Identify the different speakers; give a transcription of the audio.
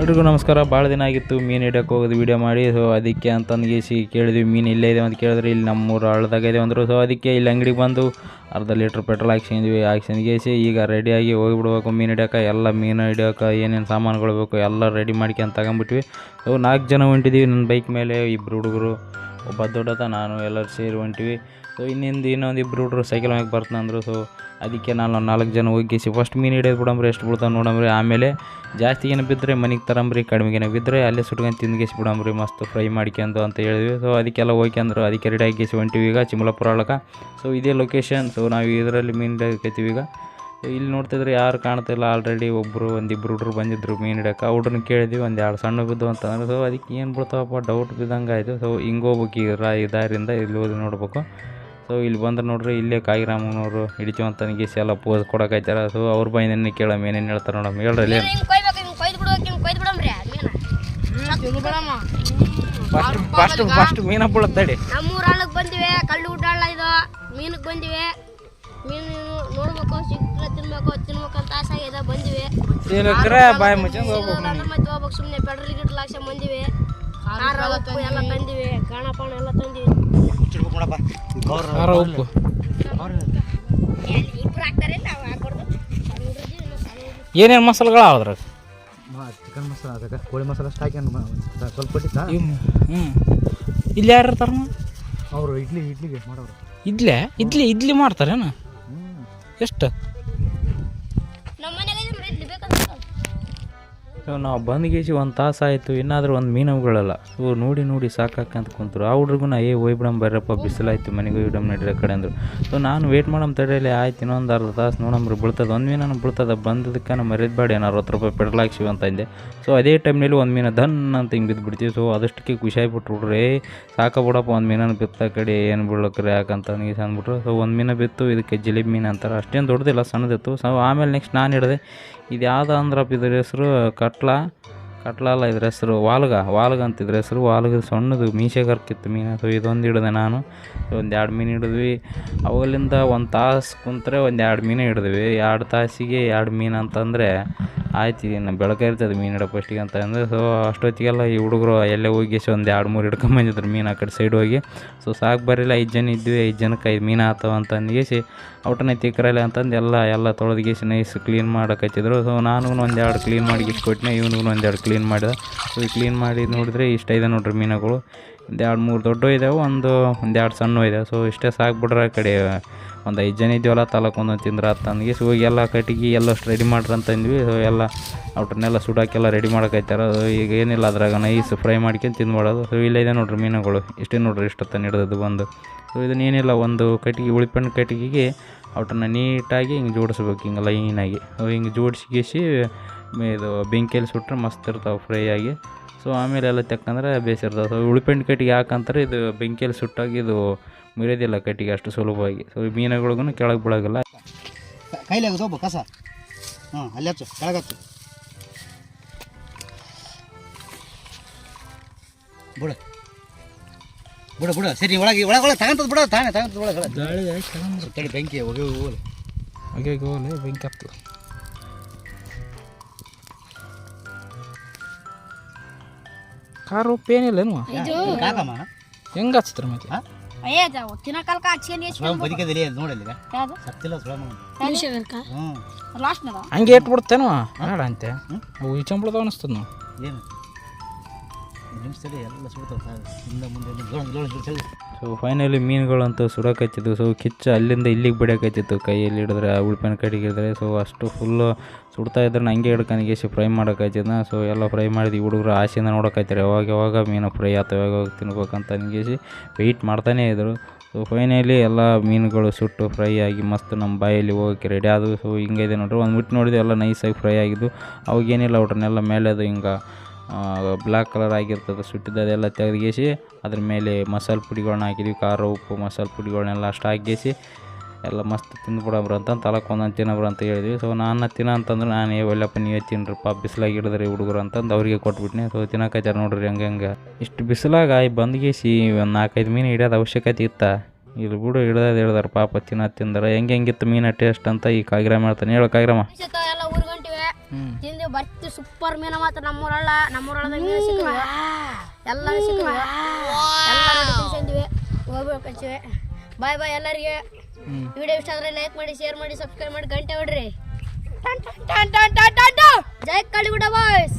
Speaker 1: ಎಲ್ರಿಗೂ ನಮಸ್ಕಾರ. ಭಾಳ ದಿನ ಆಗಿತ್ತು, ಮೀನು ಹಿಡಿಯೋಕೆ ಹೋಗೋದು ವೀಡಿಯೋ ಮಾಡಿ. ಸೊ ಅದಕ್ಕೆ ಅಂತಂದು ಗೇಸಿ ಕೇಳಿದ್ವಿ, ಮೀನು ಇಲ್ಲೇ ಇದೆ ಅಂತ ಕೇಳಿದ್ರೆ ಇಲ್ಲಿ ನಮ್ಮೂರು ಹಳ್ಳದಾಗ ಇದೆ ಅಂದರು. ಸೊ ಅದಕ್ಕೆ ಇಲ್ಲಿ ಅಂಗಡಿಗೆ ಬಂದು ಅರ್ಧ ಲೀಟ್ರ್ ಪೆಟ್ರೋಲ್ ಹಾಕ್ಸಿದ್ವಿ ಹಾಕ್ಸಿಂದು ಗೇಸಿ ಈಗ ರೆಡಿಯಾಗಿ ಹೋಗಿಬಿಡ್ಬೇಕು ಮೀನು ಹಿಡಿಯೋಕೆ. ಎಲ್ಲ ಮೀನು ಹಿಡಿಯೋಕೆ, ಏನೇನು ಸಾಮಾನುಗಳು ಬೇಕು ಎಲ್ಲ ರೆಡಿ ಮಾಡ್ಕೊಂಡು ತಗೊಂಬಿಟ್ವಿ. ಸೊ ನಾಲ್ಕು ಜನ ಹೊಂಟಿದ್ದೀವಿ ನನ್ನ ಬೈಕ್ ಮೇಲೆ ಇಬ್ಬರು ಹುಡುಗರು, ಒಬ್ಬ ದೊಡ್ಡದ, ನಾನು ಎಲ್ಲರೂ ಸೇರಿ ಹೊಂಟಿವಿ. ಸೊ ಇನ್ನಿಂದ ಇನ್ನೊಂದು ಇಬ್ಬರು ಹುಡುಗರು ಸೈಕಲ್ ಮ್ಯಾಗೆ ಬರ್ತಾನೆ ಅಂದರು ಸೊ ಅದಕ್ಕೆ ನಾನು ನಾಲ್ಕು ಜನ ಹೋಗಿಸಿ ಫಸ್ಟ್ ಮೀನು ಹಿಡಿಯೋದು ಬಿಡಂಬ್ರಿ ಎಷ್ಟು ಬಿಡ್ತಾವೆ ನೋಡಂಬ್ರಿ. ಆಮೇಲೆ ಜಾಸ್ತಿ ಏನು ಬಿದ್ದರೆ ಮನೆಗೆ ತರಂಬ್ರಿ ಕಡಿಮೆಗೇನೆ ಬಿದ್ದರೆ ಅಲ್ಲೇ ಸುಟ್ಕೊಂಡು ತಿಂದ್ಗೇಸಿ ಬಿಡಂಬ್ರಿ, ಮಸ್ತ್ ಫ್ರೈ ಮಾಡ್ಕೊಂಡು ಅಂತ ಹೇಳಿದ್ವಿ. ಸೊ ಅದಕ್ಕೆಲ್ಲ ಹೋಗ್ಯಂದ್ರು ಅದಕ್ಕೆ ರೆಡಿ ಆಗಿಸಿ ಹೊಂಟಿವಿ ಈಗ ಚಿಮ್ಲಾಪುರ ಒಳಗೆ. ಸೊ ಇದೇ ಲೊಕೇಶನ್ ಸೊ ನಾವು ಇದರಲ್ಲಿ ಮೀನು ಹಿಡಿಯೋಕೈತೀವಿ ಈಗ. ಇಲ್ಲಿ ನೋಡ್ತಿದ್ರೆ ಯಾರು ಕಾಣ್ತಿಲ್ಲ ಆಲ್ರೆಡಿ ಒಬ್ಬರು ಒಂದಿಬ್ಬರು ಹುಡ್ರು ಬಂದಿದ್ರು ಮೀನು ಹಿಡಿಯೋಕೆ ಹುಡ್ರನ್ನ ಕೇಳಿದ್ವಿ, ಒಂದು ಎರಡು ಸಣ್ಣ ಬಿದ್ದು ಅಂತಂದ್ರೆ ಸೊ ಅದಕ್ಕೆ ಏನು ಬಿಡ್ತಾವಪ್ಪ ಡೌಟ್ ಬಿದ್ದಂಗೆ ಆಯಿತು ಸೊ ಹಿಂಗೆ ಹೋಗ್ಬೇಕು ಈ ರಾ ಈ ಇಲ್ಲಿ ಹೋಗಿ ನೋಡ್ಬೇಕು. ಸೊ ಇಲ್ಲಿ ಬಂದ್ರೆ ನೋಡ್ರಿ ಇಲ್ಲೇ ಕಾಯಿರಾಮನವರು ಹಿಡಿತೀವಿ ಅಂತ ನನಗೆ ಎಲ್ಲ ಪೋಸ್ ಕೊಡಕೈತಾರ ಸೊ ಅವ್ರ ಬೈನೇ ಕೇಳಮ್ಮ ಏನೇನು ಹೇಳ್ತಾರೆ ನೋಡಮ್ಮ ಹೇಳ್ರಿ
Speaker 2: ಮೀನ. ತಿಂದು ಬಿಡಮ್ಮ.
Speaker 1: ಫಸ್ಟ್ ಫಸ್ಟ್ ಫಸ್ಟ್ ಮೀನ ಬೀಳತ್ತಡಿ
Speaker 2: ನಮ್ಮೂರ ಹಳ್ಳಕ್ ಬಂದಿವೆ ಕಲ್ಲು ಊಟಾಳ ಇದು. ಮೀನಕ್ ಬಂದಿವೆ. ಮೀನು ನೋಡ್ಬೇಕು ಸಿಕ್ಕರೆ ತಿನ್ಬೇಕು ತಿನ್ಬೇಕು ಅಂತ ಆಸೆ ಇದೆ ಬಂದಿವೆ.
Speaker 1: ಬಾಯಿ ಹೋಗ್ಬೇಕು
Speaker 2: ಸುಮ್ಮನೆ ಪೆಟ್ರೋಲ್ ಗಿಡ ಹಾಕ್ಸ ಬಂದಿವೆ. ಎಲ್ಲ ಸಣ್ಣ ಉಪ್ಪು
Speaker 1: ಏನೇನು ಮಸಾಲೆಗಳು ಅದ್ರಾಗ
Speaker 3: ಚಿಕನ್ ಮಸಾಲ ಅದಕ್ಕೆ. ಕೋಳಿ ಮಸಾಲ ಅಷ್ಟು ಹಾಕಿ ಸ್ವಲ್ಪ ಕೊಟ್ಟಿದ್ದ
Speaker 1: ಹ್ಞೂ ಇಲ್ಲಿ ಯಾರು ಇರ್ತಾರ
Speaker 3: ಅವರು? ಇಡ್ಲಿ ಇಡ್ಲಿಗೆ ಮಾಡೋರು.
Speaker 1: ಇಡ್ಲಿ? ಇಡ್ಲಿ ಇಡ್ಲಿ ಮಾಡ್ತಾರೇನ? ಎಷ್ಟು? ನಾವು ಬಂದ್ಗೇಸಿ ಗೀಸಿ ಒಂದು ತಾಸು ಆಯಿತು, ಇನ್ನಾದರೂ ಒಂದು ಮೀನುಗಳಲ್ಲ ಸೊ ನೋಡಿ ನೋಡಿ ಸಾಕಾಕಂತ ಕುಂತರು. ಆ ಹುಡ್ರಿಗೂ ನಾ ಏ ಹೋಯ್ಬಿಡಮ್ ಬರ್ರಪ್ಪ, ಬಿಸಿಲಾಯ್ತು ಮನೆಗೆ ಹೋಯ್ಬಿಡಮ್ ನಡೀರ ಕಡೆ ಅಂದರು. ಸೊ ನಾನು ವೇಟ್ ಮಾಡಮ್ ತಡೆಯಲ್ಲಿ ಆಯ್ತು, ಇನ್ನೊಂದು ಅರ್ಧ ತಾಸು ನೋಡಮ್ರಿ ಬೀಳ್ತದೆ. ಒಂದು ಮೀನು ಬೀಳ್ತದೆ. ಬಂದದಕ್ಕೆ ನಾನು ಮರಿದ್ಬೇಡಿ ಏನಾರು ಅರವತ್ತು ರೂಪಾಯಿ ಪೆಟ್ರೋಲ್ ಹಾಕ್ಸಿವಿ ಅಂತ ಅಂದೆ. ಸೊ, ಅದೇ ಟೈಮ್ನಲ್ಲಿ ಒಂದು ಮೀನು ಧನ್ ಅಂತ ಹಿಂಗೆ ಬಿದ್ದುಬಿಡ್ತೀವಿ ಸೊ, ಅದಷ್ಟಕ್ಕೆ ಖುಷಿ ಆಗ್ಬಿಟ್ರು ಹುಡ್ರಿ ಏ, ಸಾಕ ಬಿಡಪ್ಪ, ಒಂದು ಮೀನನ್ನು ಬಿತ್ತ ಕಡೆ, ಏನು ಬೀಳಕ್ರಿ ಯಾಕಂತ ನನಗೆ ಅಂದ್ಬಿಟ್ರು. ಸೊ, ಒಂದು ಮೀನು ಬಿತ್ತು, ಇದಕ್ಕೆ ಜಿಲೇಬಿ ಮೀನು ಅಂತಾರೆ. ಅಷ್ಟೇನು ದೊಡ್ಡದಿಲ್ಲ, ಸಣ್ಣದಿತ್ತು. ಸೊ, ಆಮೇಲೆ ನೆಕ್ಸ್ಟ್ ನಾನು ಹಿಡಿದೆ ಇದು ಯಾವ್ದು ಅಂದ್ರಪ್ಪ ಇದ್ರ ಹೆಸರು? ಕಟ್ಲ? ಕಟ್ಲ ಅಲ್ಲ, ಇದ್ರ ಹೆಸರು ವಾಲ್ಗ. ವಾಲ್ಗ ಅಂತ ಇದ್ರ ಹೆಸರು. ವಾಲ್ಗ ಸಣ್ಣದು ಮೀಸೆಗರ್ಕಿತ್ತು ಮೀನು. ಅಥವಾ ಇದೊಂದು ಹಿಡಿದೆ ನಾನು. ಒಂದು ಎರಡು ಮೀನು ಹಿಡಿದ್ವಿ. ಅವಲಿಂದ ಒಂದು ತಾಸು ಕುಂತ್ರೆ ಒಂದು ಎರಡು ಮೀನು ಹಿಡಿದ್ವಿ. ಎರಡು ತಾಸಿಗೆ ಎರಡು ಮೀನು ಅಂತಂದರೆ ಆಯ್ತು ಇನ್ನು ಬೆಳಗ್ಗೆ ಇರ್ತದೆ ಮೀನು ಹಿಡೋ ಫಸ್ಟಿಗೆ ಅಂತ ಅಂದರೆ ಸೊ ಅಷ್ಟೊತ್ತಿಗೆಲ್ಲ ಈ ಹುಡುಗರು ಎಲ್ಲೇ ಹೋಗಿ ಒಂದು ಎರಡು ಮೂರು ಹಿಡ್ಕೊಂಬಂದಿದ್ರು ಮೀನು ಆ ಕಡೆ ಸೈಡ್ ಹೋಗಿ. ಸೊ ಸಾಕು ಬರಲಿಲ್ಲ ಐದು ಜನ ಇದ್ವಿ, ಐದು ಜನಕ್ಕೆ ಐದು ಮೀನು ಆತವ ಅಂತ ಅಂದ್ಗೇಸಿ ಔಟನೇ ತಿಕ್ಕರಲ್ಲ ಅಂತಂದು ಎಲ್ಲ ಎಲ್ಲ ತೊಳೆದು ಗೀಸಿ ನೈಸ್ ಕ್ಲೀನ್ ಮಾಡಕತ್ತಿದ್ರು. ಸೊ ನಾನು ಒಂದು ಎರಡು ಕ್ಲೀನ್ ಮಾಡಿ ಕೊಟ್ಟಿನಿ ಒಂದೆರಡು ಒಂದು ಎರಡು ಕ್ಲೀನ್ ಮಾಡಿದೆ. ಸೊ ಕ್ಲೀನ್ ಮಾಡಿ ನೋಡಿದ್ರೆ ಇಷ್ಟ ಇದೆ ನೋಡ್ರಿ ಮೀನುಗಳು. ಒಂದು ಎರಡು ಮೂರು ದೊಡ್ಡ ಇದ್ದಾವೆ ಒಂದು ಒಂದು ಎರಡು ಸಣ್ಣ ಇದಾವೆ. ಸೊ ಇಷ್ಟೇ ಸಾಕ್ಬಿಟ್ರೆ ಆ ಕಡೆ. ಒಂದು ಐದು ಜನ ಇದ್ದೀವಲ್ಲ ತಲಕ್ಕೊಂದು ಒಂದೊಂದು ತಿಂದ್ರೆ ಅಂತಂದ್ಗೆ ಸೊ ಹೋಗಿ ಎಲ್ಲ ಕಟ್ಟಿಗೆ, ಎಲ್ಲ ರೆಡಿ ಮಾಡ್ರಿ ಅಂತಂದ್ವಿ ಸೊ ಎಲ್ಲ ಔಟ್ರನ್ನೆಲ್ಲ ಸುಡಾಕೆಲ್ಲ ರೆಡಿ ಮಾಡಕೈತಾರ. ಈಗ ಏನಿಲ್ಲ ಅದ್ರಾಗ ನೈಸ್ ಫ್ರೈ ಮಾಡ್ಕೊಂಡು ತಿಂದ್ಬಿಡೋದು. ಸೊ, ಇಲ್ಲ ಇದೆ ನೋಡ್ರಿ ಮೀನುಗಳು. ಇಷ್ಟೇ ನೋಡ್ರಿ ಇಷ್ಟೊತ್ತ ಹಿಡಿದದ್ದು ಬಂದು. ಸೊ ಇದನ್ನ ಏನಿಲ್ಲ, ಒಂದು ಕಟ್ಟಿಗೆ, ಉಳಿಪಣ್ಣ ಕಟ್ಟಿಗೆಗೆ ಅವಟನ್ನು ನೀಟಾಗಿ ಹಿಂಗೆ ಜೋಡಿಸ್ಬೇಕು, ಹಿಂಗೆ ಲೈನಾಗಿ ಹಿಂಗೆ ಜೋಡಿಸಿ ಗೀಸಿ ಇದು ಬೆಂಕಿಯಲ್ಲಿ ಸುಟ್ರೆ ಮಸ್ತ್ ಇರ್ತಾವೆ ಫ್ರೈ ಆಗಿ. ಸೊ, ಆಮೇಲೆ ಎಲ್ಲ ತೆಕ್ಕಂದ್ರೆ ಬೇಸಿರ್ತಾವೆ. ಸೊ ಉಳಿಪೆಂಡ್ ಕಟ್ಟಿಗೆ ಯಾಕಂತಾರೆ ಇದು ಬೆಂಕಿಯಲ್ಲಿ ಸುಟ್ಟಾಗಿ ಇದು ಮುರಿಯೋದಿಲ್ಲ ಕಟ್ಟಿಗೆ ಅಷ್ಟು ಸುಲಭವಾಗಿ. ಸೊ ಮೀನುಗಳಿಗೂ ಕೆಳಗೆ ಬೀಳೋಗಿಲ್ಲ
Speaker 3: ಕೈಲಿ ಆಗೋದು ಒಬ್ಬ ಕಸ. ಹಾಂ ಅಲ್ಲಿ ಹಚ್ಚು ಕೆಳಗತ್ತು ಬಿಡು. ಬಿಡು ಬಿಡು ಸರಿ ಒಳಗೆ ಒಳಗೆ ಒಳಗೆ ತಗಂತದ ಬಿಡ ತಾನೆ ತಗಂತದ ಒಳಗೆ ತಡಿ ಬೆಂಕಿ ಹೋಗಿ ಹೋಗಲಿ
Speaker 1: ಹಾಗೆ. ಹೋಗಲಿ ಬೆಂಕಿ ಹತ್ತು ಖಾರ ಉಪ್ಪೇನಿಲ್ಲ
Speaker 3: ಕಾಕಮ್ಮ
Speaker 1: ಹೆಂಗೆ ಹಚ್ತಾರೆ ಮತ್ತೆ?
Speaker 3: ಹಾಂ?
Speaker 2: ಅಯ್ಯ ತಿನ್ನಕಲ್ಕ ಹಚ್ಕೊಂಡು
Speaker 3: ಸುಳ ಬದುಕದಲ್ಲಿ ಅದು ನೋಡಲ್ಲಿ
Speaker 2: ಯಾವ್ದು
Speaker 3: ಸತ್ತಿಲ್ಲ ಸುಳ ಹ್ಞೂ
Speaker 2: ಲಾಸ್ಟ್ ನದ
Speaker 1: ಹಂಗೆ ಇಟ್ಬಿಡ್ತೇನೋ ಬೇಡ ಅಂತೆ ಅವು ಈಚಂಬಳದ ಅನಿಸ್ತದ ನಾವು
Speaker 3: ಏನು ನಿಮಿಷದಲ್ಲಿ ಎಲ್ಲ ಸುಡ್ತಾವೆ ಹಿಂದೆ ಮುಂದೆ ಜೋಳ ಜೋಳ ಜೋಳ
Speaker 1: ಸೊ ಫೈನಲಿ ಮೀನುಗಳಂತೂ ಸುಡಕತ್ತಿದ್ದು ಸೊ ಕಿಚ್ಚ ಅಲ್ಲಿಂದ ಇಲ್ಲಿಗೆ ಬಿಡಕತ್ತಿತ್ತು. ಕೈಯಲ್ಲಿ ಹಿಡಿದ್ರೆ ಉಳ್ಪೆನ ಕಡೆಗೆ ಹಿಡಿದ್ರೆ. ಸೊ ಅಷ್ಟು ಫುಲ್ಲು ಸುಡ್ತಾ ಇದ್ರೆ ಹಂಗೆ ಹಿಡ್ಕೊಂಡು ಫ್ರೈ ಮಾಡೋಕತ್ತಿದ್ನ. ಸೊ ಎಲ್ಲ ಫ್ರೈ ಮಾಡಿದ್ವಿ. ಹುಡುಗರು ಆಸೆಯಿಂದ ನೋಡಕತ್ತಾರೆ. ಯಾವಾಗ ಯಾವಾಗ ಮೀನು ಫ್ರೈ ಆತ, ಯಾವಾಗ ತಿನ್ಬೇಕಂತ ನಿಂಗೇಸಿ ವೆಯ್ಟ್ ಮಾಡ್ತಾನೇ ಇದ್ದರು ಸೊ ಫೈನಲಿ ಎಲ್ಲ ಮೀನುಗಳು ಸುಟ್ಟು ಫ್ರೈ ಆಗಿ ಮಸ್ತ್ ನಮ್ಮ ಬಾಯಲ್ಲಿ ಹೋಗೋಕ್ಕೆ ರೆಡಿ ಆದವು. ಸೊ ಇದೆ ನೋಡ್ರಿ. ಒಂದು ಮುಟ್ಟು ನೋಡಿದ್ವಿ ಎಲ್ಲ ನೈಸಾಗಿ ಫ್ರೈ ಆಗಿದ್ದು ಅವಾಗೇನಿಲ್ಲ ಅವ್ರನ್ನೆಲ್ಲ ಮೇಲೆ ಅದು ಹಿಂಗೆ ಬ್ಲ್ಯಾಕ್ ಕಲರ್ ಆಗಿರ್ತದೆ ಸುಟ್ಟಿದ್ದು ಅದೆಲ್ಲ ತೆಗೆದುಗೇಸಿ, ಅದ್ರ ಮೇಲೆ ಮಸಾಲೆ ಪುಡಿಗಳನ್ನ ಹಾಕಿದ್ವಿ, ಖಾರ, ಉಪ್ಪು, ಮಸಾಲೆ ಪುಡಿಗಳನ್ನೆಲ್ಲ ಅಷ್ಟು ಹಾಕಿಸಿ ಎಲ್ಲ ಮಸ್ತ್ ತಿಂದ್ಬಿಡಬ್ರ ಅಂತ ತಲಕ್ಕೆ ಒಂದೊಂದು ತಿನ್ನಬ್ರ ಅಂತ ಹೇಳಿದ್ವಿ. ಸೊ ನಾನು ತಿನ್ನ ಅಂತಂದ್ರೆ ನಾನು, ಏ ಒಲ್ಲಪ್ಪ ನೀವೇ ತಿನ್ರಪ್ಪ ಬಿಸಿಲಾಗಿ ಹಿಡಿದ್ರಿ ಹುಡುಗರು ಅಂತಂದು ಅವ್ರಿಗೆ ಕೊಟ್ಬಿಟ್ನಿ. ಸೊ ತಿನ್ನಕತ್ತಾರ ನೋಡ್ರಿ ಹಂಗೆ ಹಂಗೆ. ಇಷ್ಟು ಬಿಸಿಲಾಗ ಬಂದ್ಗೇಸಿ ಒಂದು ನಾಲ್ಕೈದು ಮೀನು ಹಿಡಿಯೋದು ಅವಶ್ಯಕತೆ ಇತ್ತ. ಇಲ್ಲಿ ಬಿಡು, ಹಿಡ್ದದು ಹಿಡ್ದಾರ ಪಾಪ ತಿನ್ನ ತಿಂದಾರ ಹೆಂಗೆ ಹೆಂಗಿತ್ತು ಮೀನ ಟೇಸ್ಟ್ ಅಂತ ಈ ಕಾಗಿರಾಮ ಹೇಳ್ತಾನೆ. ಹೇಳೋ ಕಾಗಿರಾಮ.
Speaker 2: ತಿಂದು ಬರ್ತಿ ಸೂಪರ್ ಮೀನ ಮಾತ್ರ ನಮ್ಮೂರಲ್ಲ ನಮ್ಮೂರೊಳದ ಮೀನು ಸಿಕ್ಕವ ಎಲ್ಲರೂ ಸಿಕ್ಕವ ಎಲ್ಲರೂ ತಿನ್ಸಂದಿವಿ ಹೋಗ್ಬೇಕು ಹಚ್ಚಿವೆ ಬಾಯ್ ಬಾಯ್ ಎಲ್ಲರಿಗೆ. ವಿಡಿಯೋ ಇಷ್ಟ ಆದ್ರೆ ಲೈಕ್ ಮಾಡಿ ಶೇರ್ ಮಾಡಿ ಸಬ್ಸ್ಕ್ರೈಬ್ ಮಾಡಿ ಗಂಟೆ ಹೊಡ್ರಿ. ಜೈ ಕಳಿಗುಡ ಬಾಯ್ಸ್